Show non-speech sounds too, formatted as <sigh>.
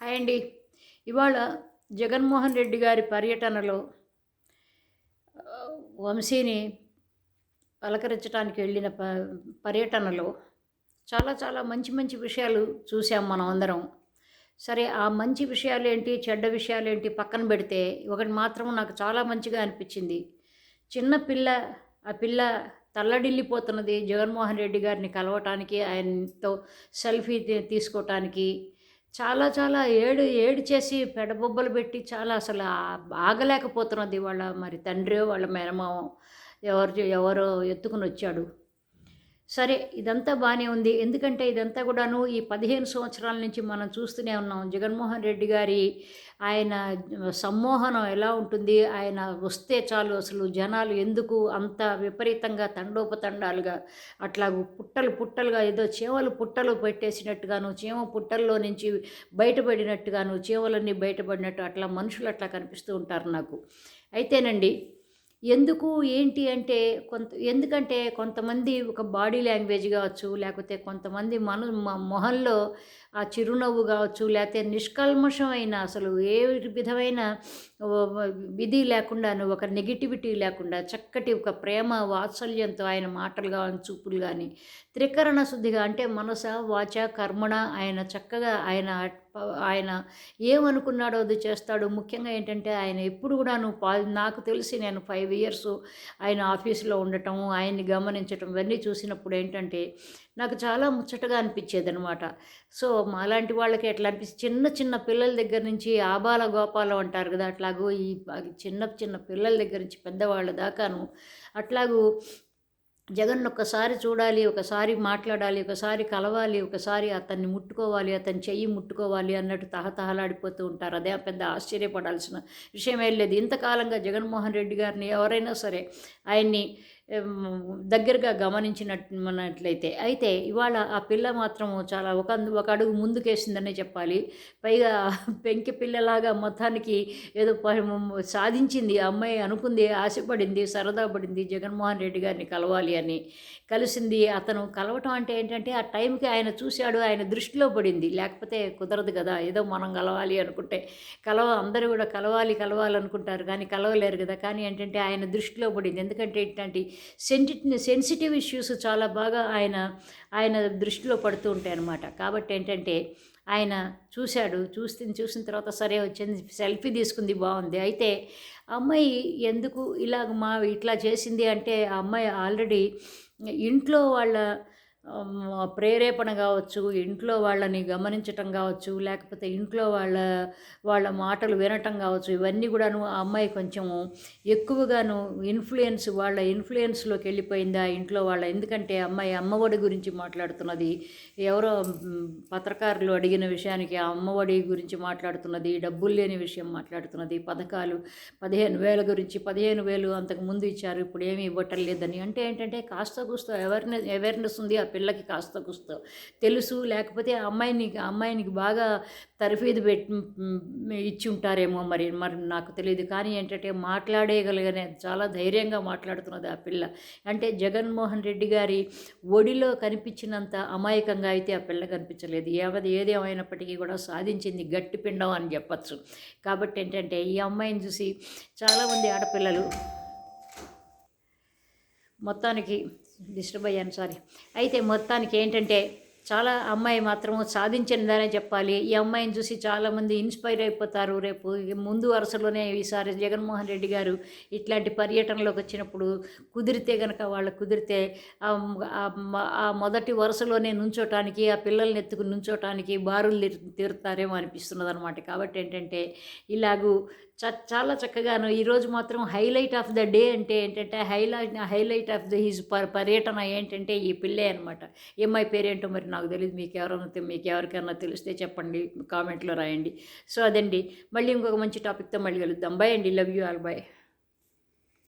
Hi అండి. ఇవాళ జగన్మోహన్ రెడ్డి గారి పర్యటనలో వంశీని పలకరించడానికి వెళ్ళిన ప పర్యటనలో చాలా చాలా మంచి మంచి విషయాలు చూసాం మనం అందరం. సరే ఆ మంచి విషయాలు ఏంటి చెడ్డ విషయాలు ఏంటి పక్కన పెడితే ఒకటి మాత్రం నాకు చాలా మంచిగా అనిపించింది. చిన్న పిల్ల ఆ పిల్ల తల్లడిల్లిపోతున్నది జగన్మోహన్ రెడ్డి గారిని కలవటానికి ఆయనతో సెల్ఫీ తీసుకోవటానికి చాలా చాలా ఏడు ఏడు చేసి పెడబొబ్బలు పెట్టి చాలా అసలు ఆగలేకపోతున్నది వాళ్ళ మరి తండ్రి వాళ్ళ మేనమామ ఎవరు ఎవరో ఎత్తుకుని వచ్చాడు. సరే ఇదంతా బాగానే ఉంది. ఎందుకంటే ఇదంతా కూడాను ఈ పదిహేను సంవత్సరాల నుంచి మనం చూస్తూనే ఉన్నాం. జగన్మోహన్ రెడ్డి గారి ఆయన సమ్మోహనం ఎలా ఉంటుంది? ఆయన వస్తే చాలు అసలు జనాలు ఎందుకు అంత విపరీతంగా తండోపతండాలుగా అట్లా పుట్టలు పుట్టలుగా ఏదో చీమలు పుట్టలు పెట్టేసినట్టుగాను చీమ పుట్టల్లో నుంచి బయటపడినట్టుగాను చీమలన్నీ బయటపడినట్టు అట్లా మనుషులు అట్లా కనిపిస్తూ ఉంటారు నాకు. అయితేనండి ఎందుకు ఏంటి అంటే కొంత ఎందుకంటే కొంతమంది ఒక బాడీ లాంగ్వేజ్ కావచ్చు లేకపోతే కొంతమంది మన మొహంలో ఆ చిరునవ్వు కావచ్చు లేకపోతే నిష్కల్మషమైన అసలు ఏ విధమైన విధి లేకుండా ఒక నెగిటివిటీ లేకుండా చక్కటి ఒక ప్రేమ వాత్సల్యంతో ఆయన మాటలు కానీ చూపులు కానీ త్రికరణ శుద్ధిగా అంటే మనస వాచ కర్మణ ఆయన చక్కగా ఆయన ఆయన ఏమనుకున్నాడో అది చేస్తాడు. ముఖ్యంగా ఏంటంటే ఆయన ఎప్పుడు కూడాను నువ్వు నాకు తెలిసి నేను ఫైవ్ ఇయర్స్ ఆయన ఆఫీసులో ఉండటం ఆయన్ని గమనించటం ఇవన్నీ చూసినప్పుడు ఏంటంటే నాకు చాలా ముచ్చటగా అనిపించేది అనమాట సో మాలాంటి వాళ్ళకి ఎట్లా అనిపిస్తుంది చిన్న చిన్న పిల్లల దగ్గర నుంచి ఆబాల గోపాలం అంటారు కదా అట్లాగూ ఈ చిన్న చిన్న పిల్లల దగ్గర నుంచి పెద్దవాళ్ళ దాకాను అట్లాగూ జగన్ ఒక్కసారి చూడాలి ఒకసారి మాట్లాడాలి ఒకసారి కలవాలి ఒకసారి అతన్ని ముట్టుకోవాలి అతని చెయ్యి ముట్టుకోవాలి అన్నట్టు తహతహలాడిపోతూ ఉంటారు. అదే పెద్ద ఆశ్చర్యపడాల్సిన విషయం ఏం లేదు. ఇంతకాలంగా జగన్మోహన్ రెడ్డి గారిని ఎవరైనా సరే ఆయన్ని దగ్గరగా గమనించినట్లయితే అయితే ఇవాళ ఆ పిల్ల మాత్రం చాలా ఒక ఒక అడుగు ముందుకేసిందనే చెప్పాలి. పైగా <laughs> పెంకి పిల్లలాగా మొత్తానికి ఏదో సాధించింది. ఆ అమ్మాయి అనుకుంది ఆశపడింది సరదా పడింది జగన్మోహన్ రెడ్డి గారిని కలవాలి అని. కలిసింది అతను. కలవటం అంటే ఏంటంటే ఆ టైంకి ఆయన చూశాడు ఆయన దృష్టిలో పడింది. లేకపోతే కుదరదు కదా ఏదో మనం కలవాలి అనుకుంటే. కలవ అందరూ కూడా కలవాలి కలవాలనుకుంటారు. కానీ కలవలేరు కదా. కానీ ఏంటంటే ఆయన దృష్టిలో పడింది. ఎందుకంటే ఇట్లాంటి సెంటి సెన్సిటివ్ ఇష్యూస్ చాలా బాగా ఆయన ఆయన దృష్టిలో పడుతూ ఉంటాయి అన్నమాట. కాబట్టి ఏంటంటే ఆయన చూశాడు చూసి చూసిన తర్వాత సరే వచ్చింది సెల్ఫీ తీసుకుంది బాగుంది. అయితే అమ్మాయి ఎందుకు ఇలాగ మా ఇట్లా చేసింది అంటే ఆ అమ్మాయి ఆల్రెడీ ఇంట్లో వాళ్ళ ప్రేరేపణ కావచ్చు ఇంట్లో వాళ్ళని గమనించటం కావచ్చు లేకపోతే ఇంట్లో వాళ్ళ వాళ్ళ మాటలు వినటం కావచ్చు ఇవన్నీ కూడాను ఆ అమ్మాయి కొంచెం ఎక్కువగాను ఇన్ఫ్లుయెన్స్ వాళ్ళ ఇన్ఫ్లుయెన్స్లోకి వెళ్ళిపోయిందా ఇంట్లో వాళ్ళ? ఎందుకంటే అమ్మాయి అమ్మఒడి గురించి మాట్లాడుతున్నది. ఎవరో పత్రకారులు అడిగిన విషయానికి ఆ అమ్మఒడి గురించి మాట్లాడుతున్నది డబ్బులు లేని విషయం మాట్లాడుతున్నది పథకాలు పదిహేను వేల గురించి పదిహేను వేలు అంతకు ముందు ఇచ్చారు ఇప్పుడు ఏమీ ఇవ్వటం లేదని. అంటే ఏంటంటే కాస్త కూస్త అవేర్నెస్ అవేర్నెస్ ఉంది ఆ పిల్లకి కాస్త కూస్త తెలుసు లేకపోతే ఆ అమ్మాయిని అమ్మాయినికి బాగా తరఫీదు పెట్టి ఇచ్చి ఉంటారేమో మరి మరి నాకు తెలియదు కానీ ఏంటంటే మాట్లాడేయగలిగనే చాలా ధైర్యంగా మాట్లాడుతున్నది ఆ పిల్ల. అంటే జగన్మోహన్ రెడ్డి గారి ఒడిలో కనిపించినంత అమాయకంగా అయితే ఆ పిల్ల కనిపించలేదు. ఏవది ఏది కూడా సాధించింది గట్టి పిండం అని చెప్పచ్చు. కాబట్టి ఏంటంటే ఈ అమ్మాయిని చూసి చాలామంది ఆడపిల్లలు మొత్తానికి డిస్టర్బ్ అయ్యాను సారీ అయితే మొత్తానికి ఏంటంటే చాలా అమ్మాయి మాత్రము సాధించిందనే చెప్పాలి. ఈ అమ్మాయిని చూసి చాలామంది ఇన్స్పైర్ అయిపోతారు రేపు. ముందు వరుసలోనే ఈసారి జగన్మోహన్ రెడ్డి గారు ఇట్లాంటి పర్యటనలోకి వచ్చినప్పుడు కుదిరితే కనుక వాళ్ళు కుదిరితే ఆ మొదటి వరుసలోనే నుంచోటానికి ఆ పిల్లల్ని ఎత్తుకుని నుంచోటానికి బారులు తీరు- తీరుతారేమో అనిపిస్తున్నది అనమాట కాబట్టి ఏంటంటే ఇలాగూ చాలా చక్కగాను. ఈరోజు మాత్రం హైలైట్ ఆఫ్ ద డే అంటే ఏంటంటే highlight highlight of the his per పర్యటన ఏంటంటే ఈ పిల్లే అనమాట ఏమై పేరేంటో మరి నాకు తెలియదు మీకు ఎవరైనా మీకు ఎవరికైనా తెలిస్తే చెప్పండి. కామెంట్లో రాయండి. సో అదండి. మళ్ళీ ఇంకొక మంచి టాపిక్తో మళ్ళీ కలుద్దాం. బాయ్ అండి. Love you all. బాయ్